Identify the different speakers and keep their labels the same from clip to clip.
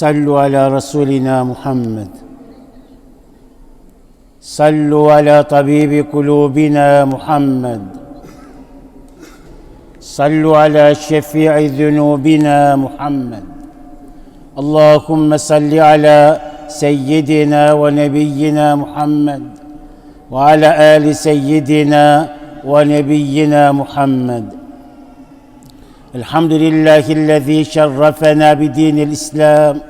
Speaker 1: صلوا على رسولنا محمد. صلوا على طبيب قلوبنا محمد. صلوا على شفيع ذنوبنا محمد. اللهم صل على سيدنا ونبينا محمد وعلى آل سيدنا ونبينا محمد. الحمد لله الذي شرفنا بدين الإسلام.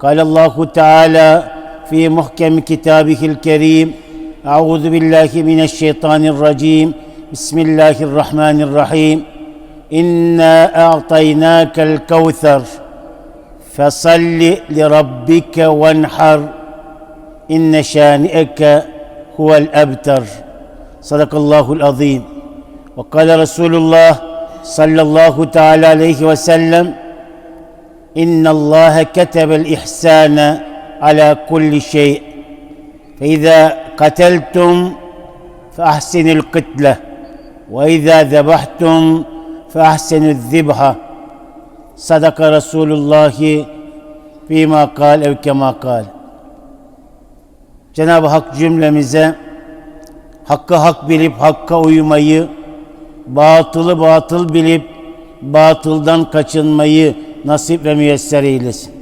Speaker 1: قال الله تعالى في محكم كتابه الكريم أعوذ بالله من الشيطان الرجيم بسم الله الرحمن الرحيم. إنا أعطيناك الكوثر فصل لربك وانحر. إن شانئك هو الأبتر. صدق الله العظيم. وقال رسول الله صلى الله تعالى عليه وسلم ان الله كتب الاحسان على كل شيء فاذا قتلتم فاحسنوا القتله واذا ذبحتم فاحسنوا الذبحه صدق رسول الله فيما قال او كما قال Cenab-ı Hak cümlemize hakkı hak bilip hakka uymayı, batılı batıl bilip batıldan kaçınmayı nasip ve müyesser eylesin.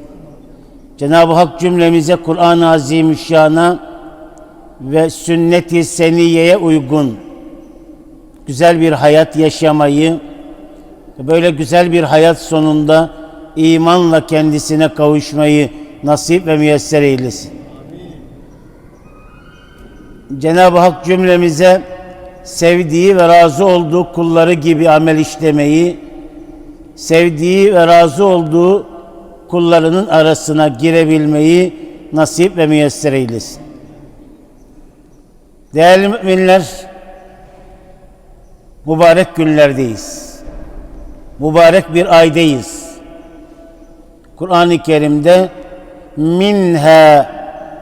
Speaker 1: Cenab-ı Hak cümlemize Kur'an-ı Azimüşşan'a ve sünnet-i seniyeye uygun güzel bir hayat yaşamayı, böyle güzel bir hayat sonunda imanla kendisine kavuşmayı nasip ve müyesser eylesin. Cenab-ı Hak cümlemize sevdiği ve razı olduğu kulları gibi amel işlemeyi, sevdiği ve razı olduğu kullarının arasına girebilmeyi nasip ve müyesser eylesin. Değerli müminler, mübarek günlerdeyiz. Mübarek bir aydayız. Kur'an-ı Kerim'de minha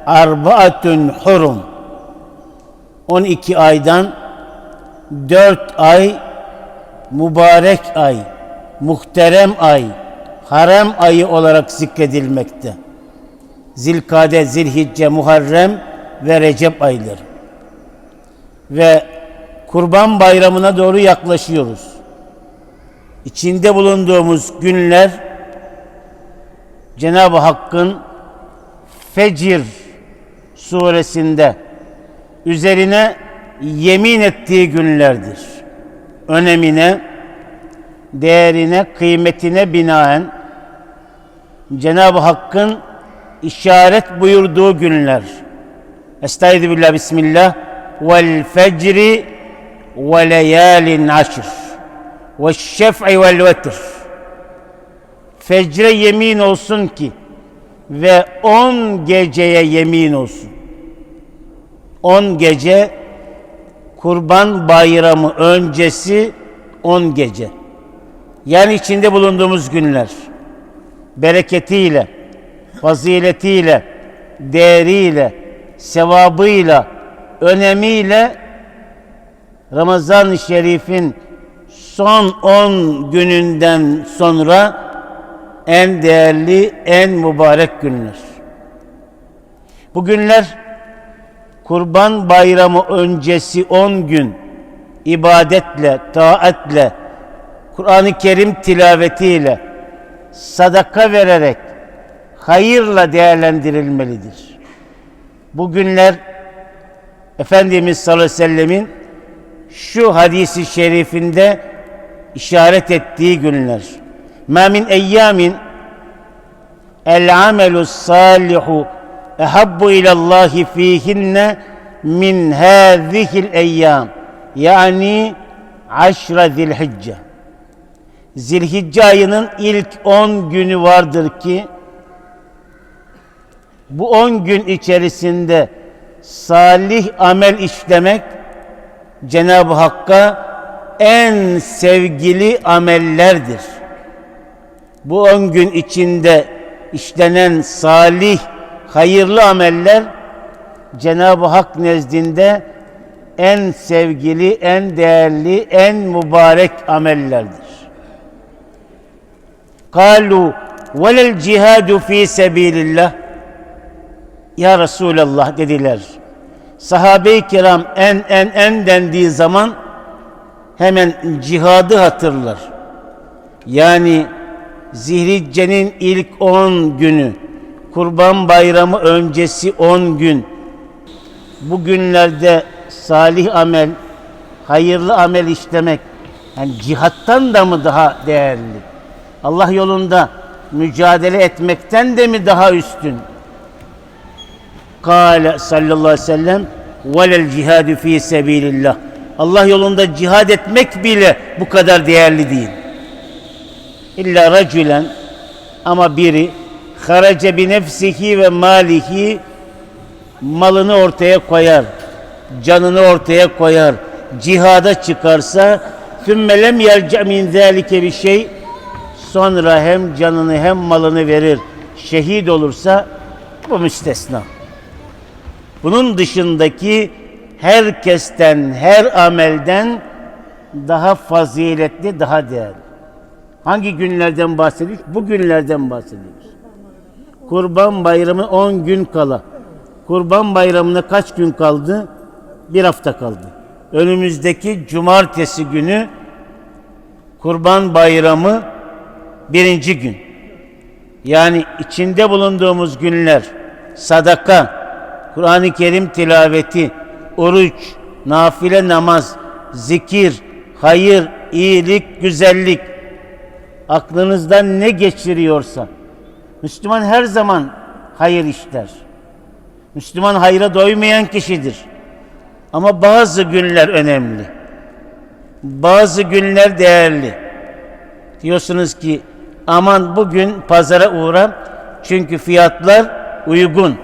Speaker 1: arbaatun hurum 12 aydan 4 ay mübarek ay, muhterem ay, harem ayı olarak zikredilmekte. Zilkade, Zilhicce, Muharrem ve Recep ayları. Ve Kurban Bayramı'na doğru yaklaşıyoruz. İçinde bulunduğumuz günler Cenab-ı Hakk'ın Fecir suresinde üzerine yemin ettiği günlerdir. Önemine, değerine, kıymetine binaen Cenab-ı Hakk'ın işaret buyurduğu günler. Estaizu billah bismillah vel fecri ve leyalin aşr ve şef'i vel vetr fecre yemin olsun ki ve on geceye yemin olsun. On gece Kurban Bayramı öncesi on gece. Yani içinde bulunduğumuz günler bereketiyle, faziletiyle, değeriyle, sevabıyla, önemiyle Ramazan-ı Şerif'in son on gününden sonra en değerli, en mübarek günler. Bu günler Kurban Bayramı öncesi 10 gün ibadetle, taatle, Kur'an-ı Kerim tilavetiyle, sadaka vererek, hayırla değerlendirilmelidir. Bu günler Efendimiz sallallahu aleyhi ve sellemin şu hadisi şerifinde işaret ettiği günler. Ma min eyyamin el amelu salihu ehabbu ilallahi fihinne min hâzihil eyyam yani aşra zilhicce Zilhicce ayının ilk 10 günü vardır ki bu 10 gün içerisinde salih amel işlemek Cenab-ı Hakk'a en sevgili amellerdir. Bu 10 gün içinde işlenen salih, hayırlı ameller Cenab-ı Hak nezdinde en sevgili, en değerli, en mübarek amellerdir. Kalu velel cihadu fi sebilillah Ya Resulallah dediler. Sahabe-i kiram en en en dendiği zaman hemen cihadı hatırlar. Yani Zihrice'nin ilk 10 günü, Kurban Bayramı öncesi 10 gün, bu günlerde salih amel, hayırlı amel işlemek, yani cihattan da mı daha değerli? Allah yolunda mücadele etmekten de mi daha üstün? Kale sallallahu aleyhi ve sellem velel cihadu fi sebilillah. Allah yolunda cihad etmek bile bu kadar değerli değil. İlla racülen ama biri harace bi nefsihi ve malihi malını ortaya koyar, canını ortaya koyar, cihada çıkarsa ثُمَّ لَمْ يَرْجَ مِنْ ذَٰلِكَ bir şey sonra hem canını hem malını verir, şehit olursa bu müstesna. Bunun dışındaki herkesten, her amelden daha faziletli, daha değerli. Hangi günlerden bahsediyoruz? Bu günlerden bahsediyoruz. Kurban Bayramı 10 gün kala. Kurban Bayramı'na kaç gün kaldı? Bir hafta kaldı. Önümüzdeki cumartesi günü Kurban Bayramı birinci gün. Yani içinde bulunduğumuz günler sadaka, Kur'an-ı Kerim tilaveti, oruç, nafile namaz, zikir, hayır, iyilik, güzellik aklınızdan ne geçiriyorsa Müslüman her zaman hayır işler. Müslüman hayra doymayan kişidir. Ama bazı günler önemli. Bazı günler değerli. Diyorsunuz ki aman bugün pazara uğra çünkü fiyatlar uygun.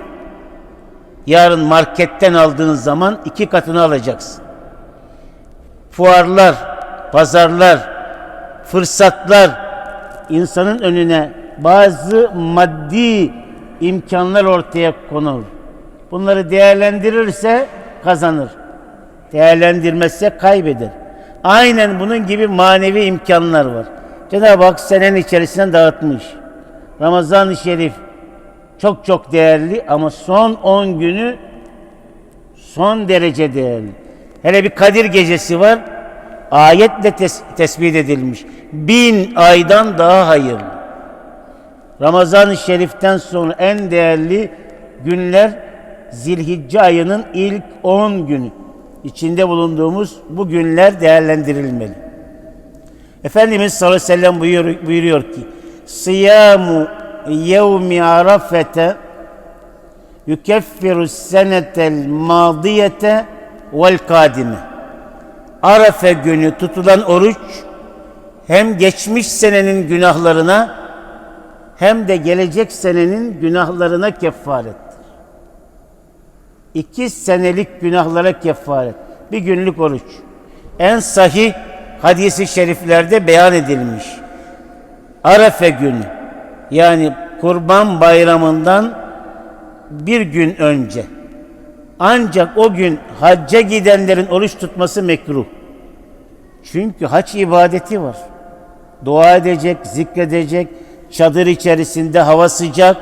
Speaker 1: Yarın marketten aldığın zaman iki katını alacaksın. Fuarlar, pazarlar, fırsatlar insanın önüne bazı maddi imkanlar ortaya konur. Bunları değerlendirirse kazanır. Değerlendirmezse kaybeder. Aynen bunun gibi manevi imkanlar var. Cenab-ı Hak senenin içerisinden dağıtmış. Ramazan-ı Şerif çok çok değerli ama son 10 günü son derece değerli. Hele bir Kadir gecesi var. Ayetle tes- tespit edilmiş. Bin aydan daha hayırlı. Ramazan-ı Şerif'ten sonra en değerli günler Zilhicce ayının ilk 10 günü. İçinde bulunduğumuz bu günler değerlendirilmeli. Efendimiz sallallahu aleyhi ve sellem buyuruyor, buyuruyor ki Siyamu yevmi arafete yukeffiru senetel madiyete vel kadime Arafe günü tutulan oruç hem geçmiş senenin günahlarına hem de gelecek senenin günahlarına kefarettir. İki senelik günahlara kefaret. Bir günlük oruç. En sahih hadisi şeriflerde beyan edilmiş. Arafe günü yani kurban bayramından bir gün önce ancak o gün hacca gidenlerin oruç tutması mekruh. Çünkü hac ibadeti var. Dua edecek, zikredecek, çadır içerisinde hava sıcak.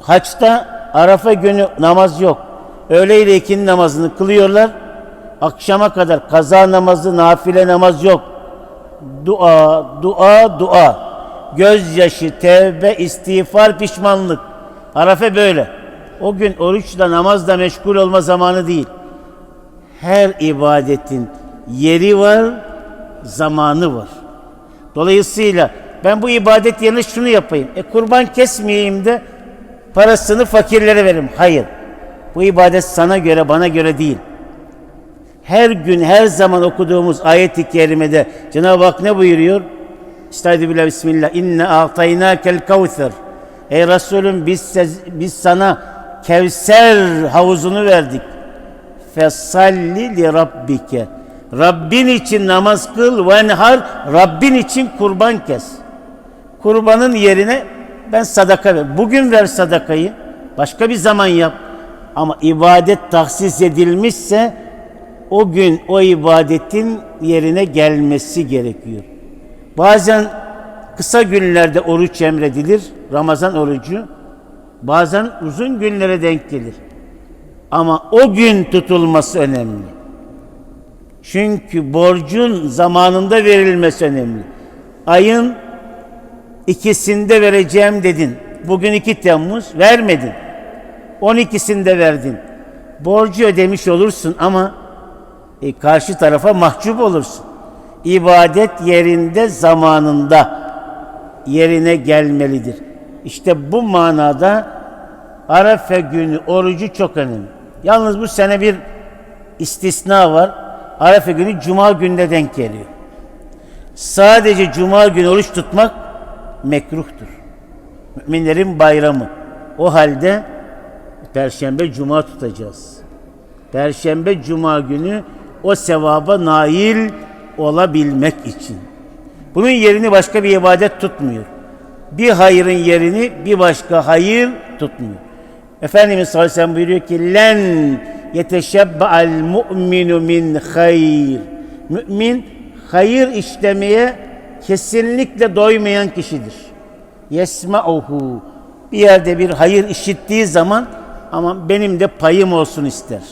Speaker 1: Haçta Arafa günü namaz yok. Öğle ile ikindi namazını kılıyorlar. Akşama kadar kaza namazı, nafile namaz yok. Dua, dua, dua. Gözyaşı, tevbe, istiğfar, pişmanlık. Arafa böyle. O gün oruçla, namazla meşgul olma zamanı değil. Her ibadetin yeri var, zamanı var. Dolayısıyla ben bu ibadet yerine şunu yapayım. E kurban kesmeyeyim de parasını fakirlere veririm. Hayır. Bu ibadet sana göre, bana göre değil. Her gün, her zaman okuduğumuz ayet-i kerimede Cenab-ı Hak ne buyuruyor? Estaizu billah bismillah. İnne a'taynâkel kavser. Ey Resulüm biz, biz sana Kevser havuzunu verdik. Fesalli li rabbike. Rabbin için namaz kıl ve enhar. Rabbin için kurban kes. Kurbanın yerine ben sadaka ver. Bugün ver sadakayı. Başka bir zaman yap. Ama ibadet tahsis edilmişse o gün o ibadetin yerine gelmesi gerekiyor. Bazen kısa günlerde oruç emredilir. Ramazan orucu. Bazen uzun günlere denk gelir. Ama o gün tutulması önemli. Çünkü borcun zamanında verilmesi önemli. Ayın ikisinde vereceğim dedin. Bugün 2 Temmuz vermedin. 12'sinde verdin. Borcu ödemiş olursun ama e, karşı tarafa mahcup olursun. İbadet yerinde zamanında yerine gelmelidir. İşte bu manada Arefe günü orucu çok önemli. Yalnız bu sene bir istisna var. Arefe günü cuma gününe denk geliyor. Sadece cuma günü oruç tutmak mekruhtur. Müminlerin bayramı. O halde perşembe cuma tutacağız. Perşembe cuma günü o sevaba nail olabilmek için. Bunun yerini başka bir ibadet tutmuyor. Bir hayırın yerini bir başka hayır tutmuyor. Efendimiz sallallahu aleyhi ve sellem buyuruyor ki len yeteşebba'al mu'minu min hayr. Mümin hayır işlemeye kesinlikle doymayan kişidir. Yesma'uhu. Bir yerde bir hayır işittiği zaman ama benim de payım olsun ister.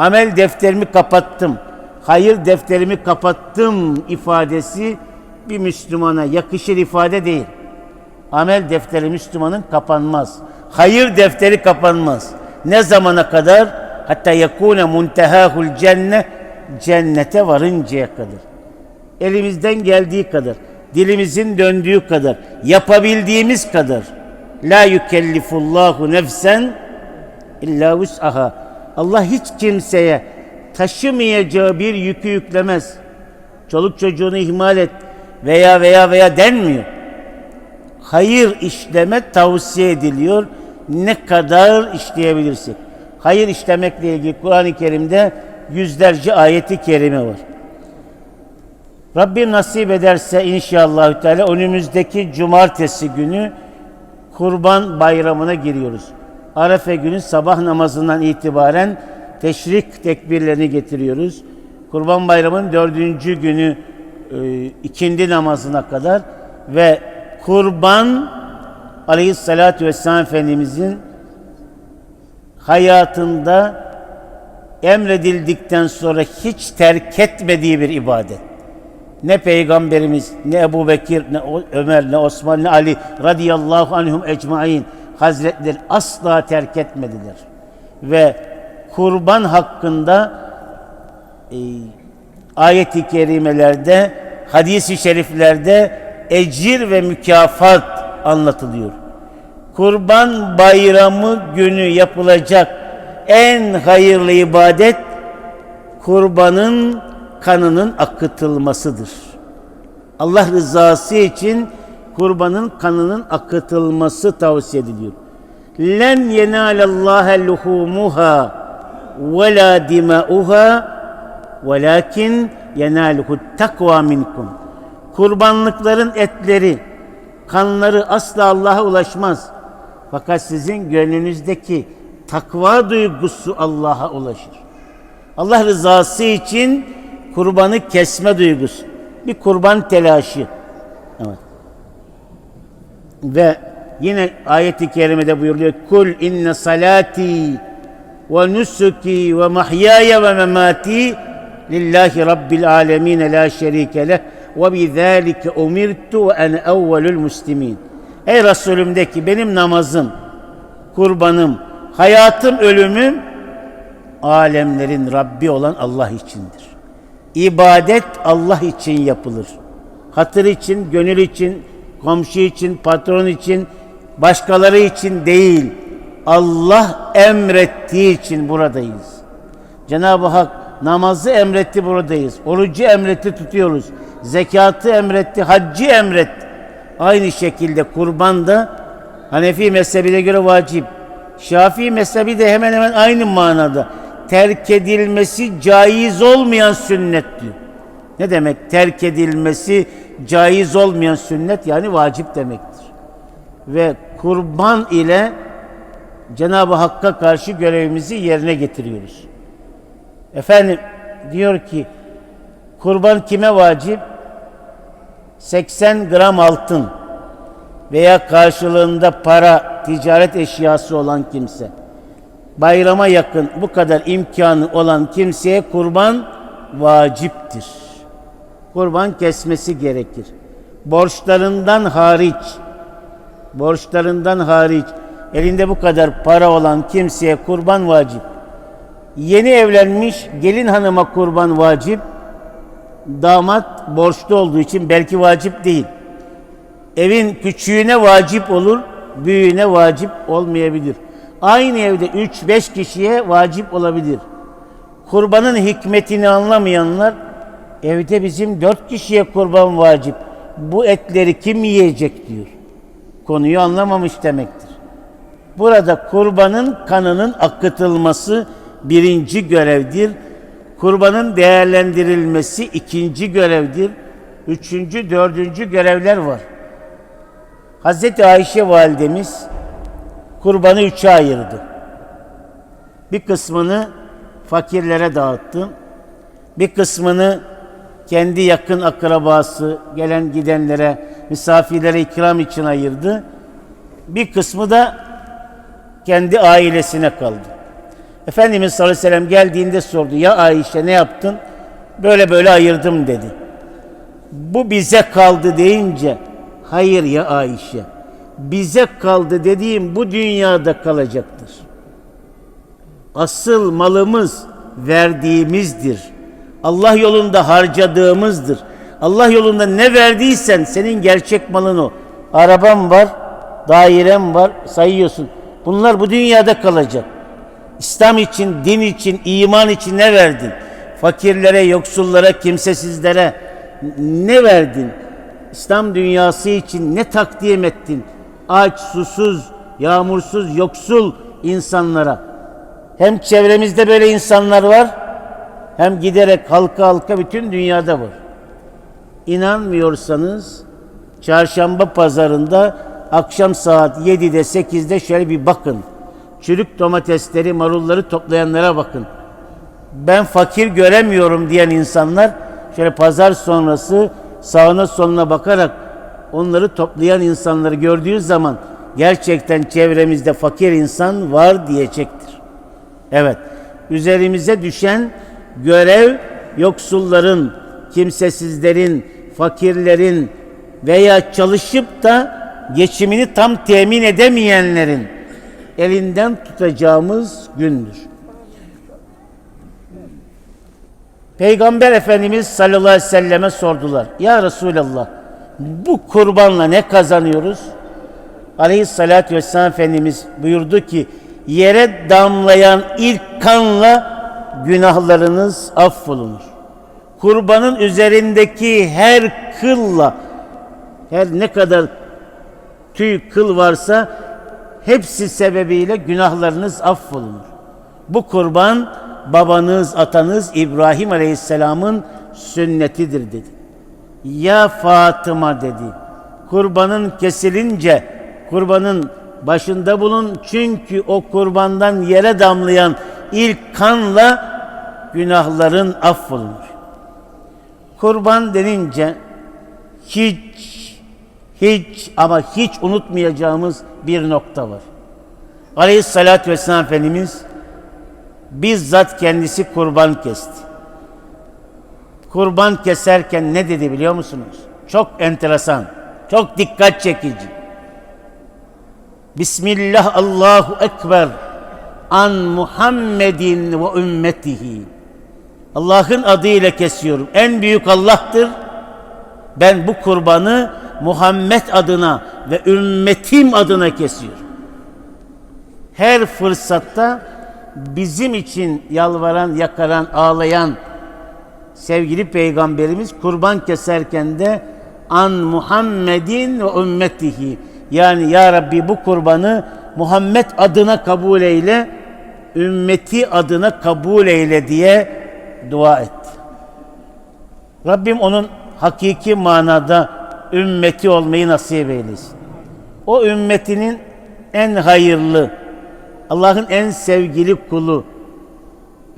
Speaker 1: Amel defterimi kapattım. Hayır defterimi kapattım ifadesi bir Müslümana yakışır ifade değil. Amel defteri Müslümanın kapanmaz. Hayır defteri kapanmaz. Ne zamana kadar? Hatta yekune muntehahul cenne cennete varıncaya kadar. Elimizden geldiği kadar, dilimizin döndüğü kadar, yapabildiğimiz kadar. La yükellifullahu nefsen illa vus'aha. Allah hiç kimseye taşımayacağı bir yükü yüklemez. Çoluk çocuğunu ihmal et veya veya veya denmiyor. Hayır işleme tavsiye ediliyor. Ne kadar işleyebilirsek. Hayır işlemekle ilgili Kur'an-ı Kerim'de yüzlerce ayeti kerime var. Rabbim nasip ederse inşallah Teala önümüzdeki cumartesi günü Kurban Bayramı'na giriyoruz. Arefe günü sabah namazından itibaren teşrik tekbirlerini getiriyoruz. Kurban Bayramı'nın dördüncü günü e, ikindi namazına kadar ve kurban Aleyhisselatü Vesselam Efendimizin hayatında emredildikten sonra hiç terk etmediği bir ibadet. Ne Peygamberimiz, ne Ebu Bekir, ne Ömer, ne Osman, ne Ali radıyallahu anhum ecmain hazretleri asla terk etmediler. Ve kurban hakkında e, ayet-i kerimelerde, hadis-i şeriflerde ecir ve mükafat anlatılıyor. Kurban bayramı günü yapılacak en hayırlı ibadet kurbanın kanının akıtılmasıdır. Allah rızası için kurbanın kanının akıtılması tavsiye ediliyor. Len yenalallaha luhumuha ve la dimauha velakin yenaluhu takva minkum. Kurbanlıkların etleri, kanları asla Allah'a ulaşmaz. Fakat sizin gönlünüzdeki takva duygusu Allah'a ulaşır. Allah rızası için kurbanı kesme duygusu. Bir kurban telaşı. Ve yine ayet-i kerimede buyuruyor. Kul inne salati ve nusuki ve mahyaya ve memati lillahi rabbil alemin la şerike leh ve bizalike umirtu ve ene evvelul muslimin. Ey Resulüm de ki benim namazım, kurbanım, hayatım, ölümüm alemlerin Rabbi olan Allah içindir. İbadet Allah için yapılır. Hatır için, gönül için, komşu için, patron için, başkaları için değil. Allah emrettiği için buradayız. Cenab-ı Hak namazı emretti buradayız. Orucu emretti tutuyoruz. Zekatı emretti, haccı emretti. Aynı şekilde kurban da Hanefi mezhebine göre vacip. Şafii mezhebi de hemen hemen aynı manada. Terk edilmesi caiz olmayan sünnet diyor. Ne demek terk edilmesi caiz olmayan sünnet yani vacip demektir. Ve kurban ile Cenab-ı Hakk'a karşı görevimizi yerine getiriyoruz. Efendim diyor ki kurban kime vacip? 80 gram altın veya karşılığında para, ticaret eşyası olan kimse. Bayrama yakın bu kadar imkanı olan kimseye kurban vaciptir. Kurban kesmesi gerekir. Borçlarından hariç, borçlarından hariç elinde bu kadar para olan kimseye kurban vacip. Yeni evlenmiş gelin hanıma kurban vacip. Damat borçlu olduğu için belki vacip değil. Evin küçüğüne vacip olur, büyüğüne vacip olmayabilir. Aynı evde 3-5 kişiye vacip olabilir. Kurbanın hikmetini anlamayanlar evde bizim 4 kişiye kurban vacip. Bu etleri kim yiyecek diyor. Konuyu anlamamış demektir. Burada kurbanın kanının akıtılması birinci görevdir. Kurbanın değerlendirilmesi ikinci görevdir. Üçüncü, dördüncü görevler var. Hazreti Ayşe validemiz kurbanı üçe ayırdı. Bir kısmını fakirlere dağıttı. Bir kısmını kendi yakın akrabası, gelen gidenlere, misafirlere ikram için ayırdı. Bir kısmı da kendi ailesine kaldı. Efendimiz sallallahu aleyhi ve sellem geldiğinde sordu. Ya Ayşe ne yaptın? Böyle böyle ayırdım dedi. Bu bize kaldı deyince hayır ya Ayşe bize kaldı dediğim bu dünyada kalacaktır. Asıl malımız verdiğimizdir. Allah yolunda harcadığımızdır. Allah yolunda ne verdiysen senin gerçek malın o. Arabam var, dairem var, sayıyorsun. Bunlar bu dünyada kalacak. İslam için, din için, iman için ne verdin? Fakirlere, yoksullara, kimsesizlere ne verdin? İslam dünyası için ne takdim ettin? Aç, susuz, yağmursuz, yoksul insanlara. Hem çevremizde böyle insanlar var, hem giderek halka halka bütün dünyada var. İnanmıyorsanız çarşamba pazarında akşam saat 7'de 8'de şöyle bir bakın. Çürük domatesleri, marulları toplayanlara bakın. Ben fakir göremiyorum diyen insanlar şöyle pazar sonrası sağına soluna bakarak onları toplayan insanları gördüğü zaman gerçekten çevremizde fakir insan var diyecektir. Evet, üzerimize düşen görev yoksulların, kimsesizlerin, fakirlerin veya çalışıp da geçimini tam temin edemeyenlerin elinden tutacağımız gündür. Peygamber Efendimiz sallallahu aleyhi ve selleme sordular. Ya Resulallah bu kurbanla ne kazanıyoruz? Aleyhissalatü vesselam Efendimiz buyurdu ki yere damlayan ilk kanla günahlarınız affolunur. Kurbanın üzerindeki her kılla her ne kadar tüy kıl varsa hepsi sebebiyle günahlarınız affolunur. Bu kurban babanız, atanız İbrahim Aleyhisselam'ın sünnetidir dedi. Ya Fatıma dedi. Kurbanın kesilince kurbanın başında bulun çünkü o kurbandan yere damlayan ilk kanla günahların affolunur. Kurban denince hiç hiç ama hiç unutmayacağımız bir nokta var. Aleyhissalatü vesselam Efendimiz bizzat kendisi kurban kesti. Kurban keserken ne dedi biliyor musunuz? Çok enteresan, çok dikkat çekici. Bismillah Allahu Ekber an Muhammedin ve ümmetihi. Allah'ın adıyla kesiyorum. En büyük Allah'tır. Ben bu kurbanı Muhammed adına ve ümmetim adına kesiyorum. Her fırsatta bizim için yalvaran, yakaran, ağlayan sevgili peygamberimiz kurban keserken de an Muhammedin ve ümmetihi Yani ya Rabbi bu kurbanı Muhammed adına kabul eyle, ümmeti adına kabul eyle diye dua etti. Rabbim onun hakiki manada ümmeti olmayı nasip eylesin. O ümmetinin en hayırlı, Allah'ın en sevgili kulu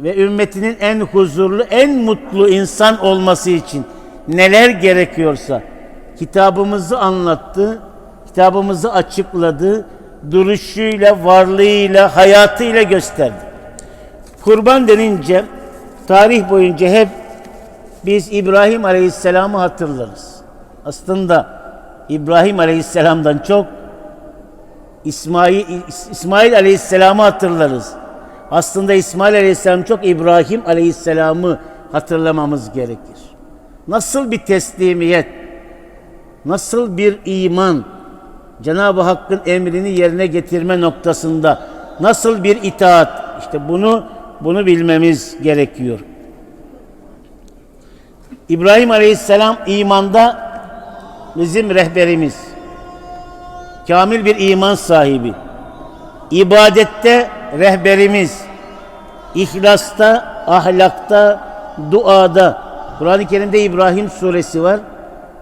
Speaker 1: ve ümmetinin en huzurlu, en mutlu insan olması için neler gerekiyorsa kitabımızı anlattı, kitabımızı açıkladı, duruşuyla, varlığıyla, hayatıyla gösterdi. Kurban denince tarih boyunca hep biz İbrahim Aleyhisselam'ı hatırlarız. Aslında İbrahim Aleyhisselam'dan çok İsmail, İsmail Aleyhisselam'ı hatırlarız. Aslında İsmail Aleyhisselam çok İbrahim Aleyhisselam'ı hatırlamamız gerekir. Nasıl bir teslimiyet, nasıl bir iman, Cenab-ı Hakk'ın emrini yerine getirme noktasında nasıl bir itaat, işte bunu bunu bilmemiz gerekiyor. İbrahim Aleyhisselam imanda bizim rehberimiz. Kamil bir iman sahibi. İbadette rehberimiz. İhlasta, ahlakta, duada. Kur'an-ı Kerim'de İbrahim suresi var.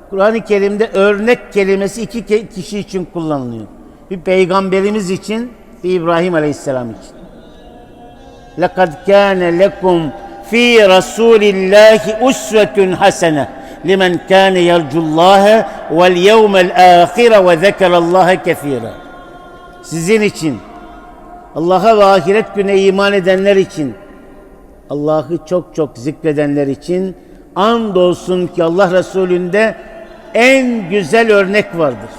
Speaker 1: Kur'an-ı Kerim'de örnek kelimesi iki ke- kişi için kullanılıyor. Bir peygamberimiz için, bir İbrahim Aleyhisselam için. لَقَدْ كَانَ لَكُمْ ف۪ي رَسُولِ اللّٰهِ اُسْوَةٌ حَسَنَةٌ لِمَنْ كَانَ يَرْجُ اللّٰهَ وَالْيَوْمَ الْآخِرَ وَذَكَرَ اللّٰهَ كَثِيرًا Sizin için, Allah'a ve ahiret güne iman edenler için, Allah'ı çok çok zikredenler için andolsun ki Allah Resulü'nde en güzel örnek vardır.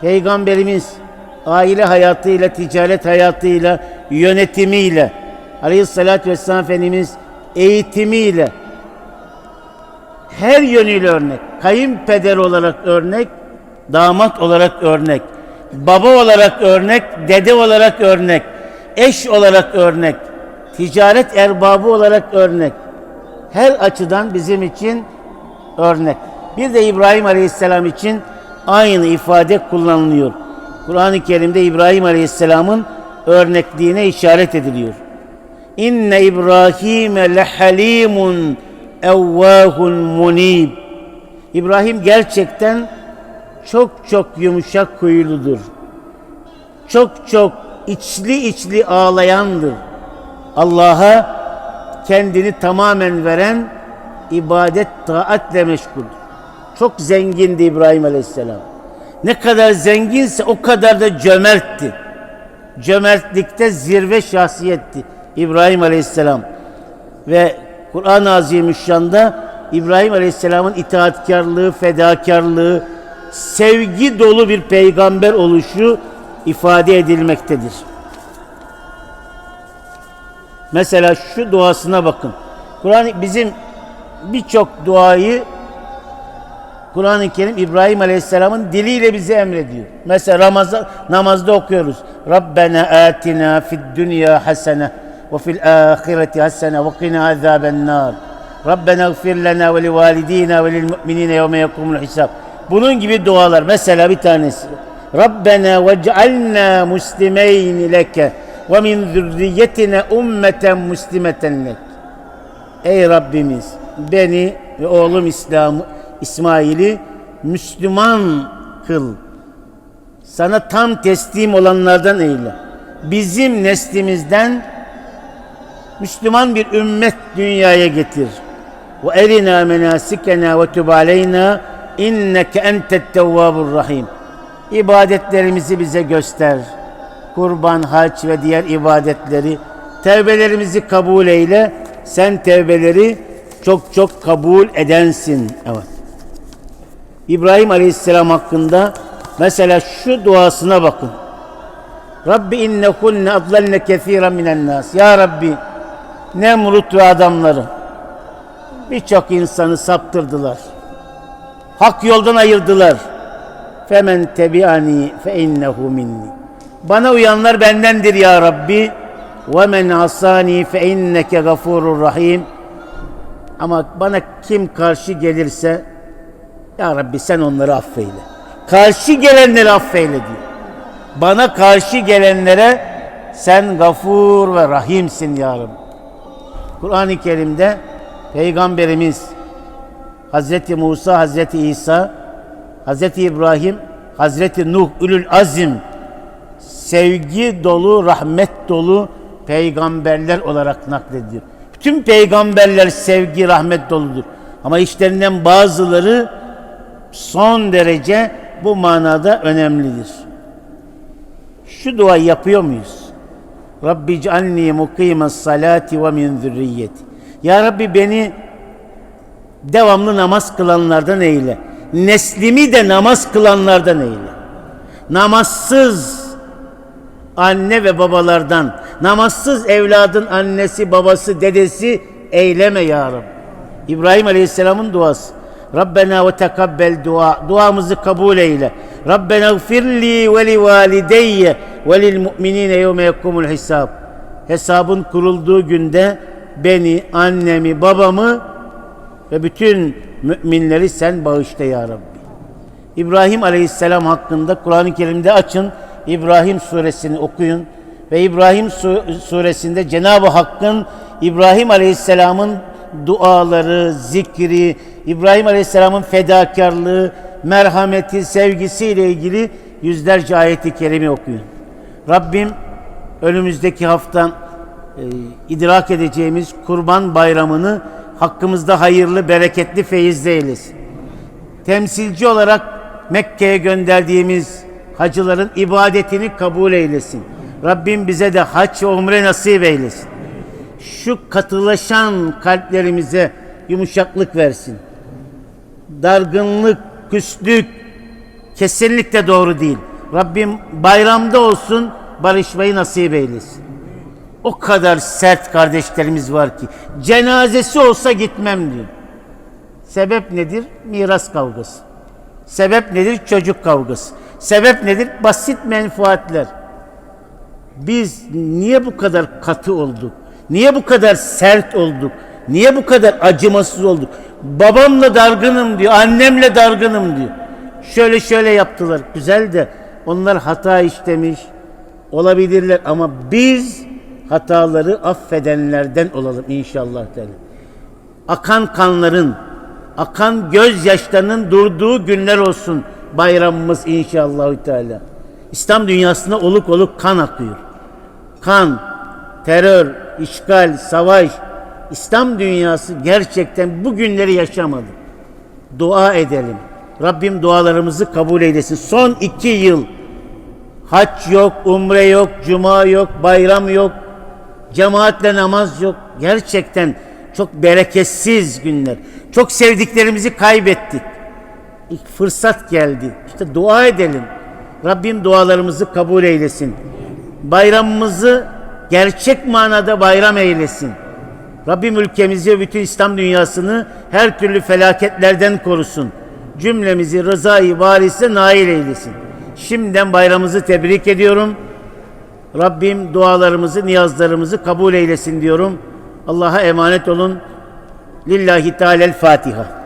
Speaker 1: Peygamberimiz aile hayatıyla, ticaret hayatıyla, yönetimiyle, Aleyhisselatü Vesselam Efendimiz eğitimiyle her yönüyle örnek. Kayınpeder olarak örnek, damat olarak örnek, baba olarak örnek, dede olarak örnek, eş olarak örnek, ticaret erbabı olarak örnek. Her açıdan bizim için örnek. Bir de İbrahim Aleyhisselam için aynı ifade kullanılıyor. Kur'an-ı Kerim'de İbrahim Aleyhisselam'ın örnekliğine işaret ediliyor. İnne İbrahim lehalimun evvahun munib. İbrahim gerçekten çok çok yumuşak huyludur. Çok çok içli içli ağlayandır. Allah'a kendini tamamen veren ibadet taatle meşguldür. Çok zengindi İbrahim Aleyhisselam. Ne kadar zenginse o kadar da cömertti. Cömertlikte zirve şahsiyetti İbrahim Aleyhisselam. Ve Kur'an-ı Azimüşşan'da İbrahim Aleyhisselam'ın itaatkarlığı, fedakarlığı, sevgi dolu bir peygamber oluşu ifade edilmektedir. Mesela şu duasına bakın. Kur'an bizim birçok duayı Kur'an-ı Kerim İbrahim Aleyhisselam'ın diliyle bize emrediyor. Mesela Ramazan namazda okuyoruz. Rabbena atina fid dünya hasene ve fil ahireti hasene ve qina azaben nar. Rabbena gfir lena ve li validina ve lil mu'minine yevme yekumul hisab. Bunun gibi dualar. Mesela bir tanesi. Rabbena vec'alna muslimeyn leke ve min zürriyetina ummeten muslimeten lek. Ey Rabbimiz beni ve oğlum İslam İsmail'i Müslüman kıl. Sana tam teslim olanlardan eyle. Bizim neslimizden Müslüman bir ümmet dünyaya getir. Ve erina menasikena ve tub aleyna inneke entet tevvabur rahim. İbadetlerimizi bize göster. Kurban, hac ve diğer ibadetleri tevbelerimizi kabul eyle. Sen tevbeleri çok çok kabul edensin. Evet. İbrahim Aleyhisselam hakkında mesela şu duasına bakın. Rabbi inne kunne adlenne kethiren minen nas. Ya Rabbi Nemrut ve adamları birçok insanı saptırdılar. Hak yoldan ayırdılar. Femen tebi'ani fe innehu minni. Bana uyanlar bendendir ya Rabbi. Ve men asani fe inneke gafurur rahim. Ama bana kim karşı gelirse ya Rabbi sen onları affeyle. karşı gelenleri affeyle diyor. Bana karşı gelenlere sen gafur ve rahimsin ya Rabbi. Kur'an-ı Kerim'de Peygamberimiz Hazreti Musa, Hazreti İsa, Hazreti İbrahim, Hazreti Nuh, Ülül Azim sevgi dolu, rahmet dolu peygamberler olarak naklediyor. Bütün peygamberler sevgi, rahmet doludur. Ama işlerinden bazıları son derece bu manada önemlidir. Şu duayı yapıyor muyuz? Rabbi cealni mukimes salati ve min zürriyeti. Ya Rabbi beni devamlı namaz kılanlardan eyle. Neslimi de namaz kılanlardan eyle. Namazsız anne ve babalardan, namazsız evladın annesi, babası, dedesi eyleme ya Rabbi. İbrahim Aleyhisselam'ın duası. Rabbena ve tekabbel dua. Duamızı kabul eyle. Rabbena gfirli ve li valideyye ve lil mu'minine yevme yekumul hesab. Hesabın kurulduğu günde beni, annemi, babamı ve bütün müminleri sen bağışla ya Rabbi. İbrahim Aleyhisselam hakkında Kur'an-ı Kerim'de açın. İbrahim suresini okuyun. Ve İbrahim su- suresinde Cenab-ı Hakk'ın İbrahim Aleyhisselam'ın duaları, zikri, İbrahim Aleyhisselam'ın fedakarlığı, merhameti, sevgisiyle ilgili yüzlerce ayeti kerime okuyun. Rabbim önümüzdeki hafta e, idrak edeceğimiz Kurban Bayramı'nı hakkımızda hayırlı, bereketli, feyizli eylesin temsilci olarak Mekke'ye gönderdiğimiz hacıların ibadetini kabul eylesin. Rabbim bize de hac ve umre nasip eylesin. Şu katılaşan kalplerimize yumuşaklık versin. Dargınlık, küslük kesinlikle doğru değil. Rabbim bayramda olsun barışmayı nasip eylesin. O kadar sert kardeşlerimiz var ki cenazesi olsa gitmem diyor. Sebep nedir? Miras kavgası. Sebep nedir? Çocuk kavgası. Sebep nedir? Basit menfaatler. Biz niye bu kadar katı olduk? Niye bu kadar sert olduk? Niye bu kadar acımasız olduk? Babamla dargınım diyor, annemle dargınım diyor. Şöyle şöyle yaptılar. Güzel de onlar hata işlemiş olabilirler ama biz hataları affedenlerden olalım inşallah. Teala akan kanların, akan gözyaşlarının durduğu günler olsun bayramımız inşallah Teala. İslam dünyasında oluk oluk kan akıyor. Kan, terör, işgal, savaş, İslam dünyası gerçekten bu günleri yaşamadı. Dua edelim. Rabbim dualarımızı kabul eylesin. Son iki yıl hac yok, umre yok, cuma yok, bayram yok, cemaatle namaz yok. Gerçekten çok bereketsiz günler. Çok sevdiklerimizi kaybettik. İlk fırsat geldi. İşte dua edelim. Rabbim dualarımızı kabul eylesin. Bayramımızı gerçek manada bayram eylesin. Rabbim ülkemizi bütün İslam dünyasını her türlü felaketlerden korusun. Cümlemizi rızayı varisine nail eylesin. Şimdiden bayramımızı tebrik ediyorum. Rabbim dualarımızı, niyazlarımızı kabul eylesin diyorum. Allah'a emanet olun. Lillahi Teala'l Fatiha.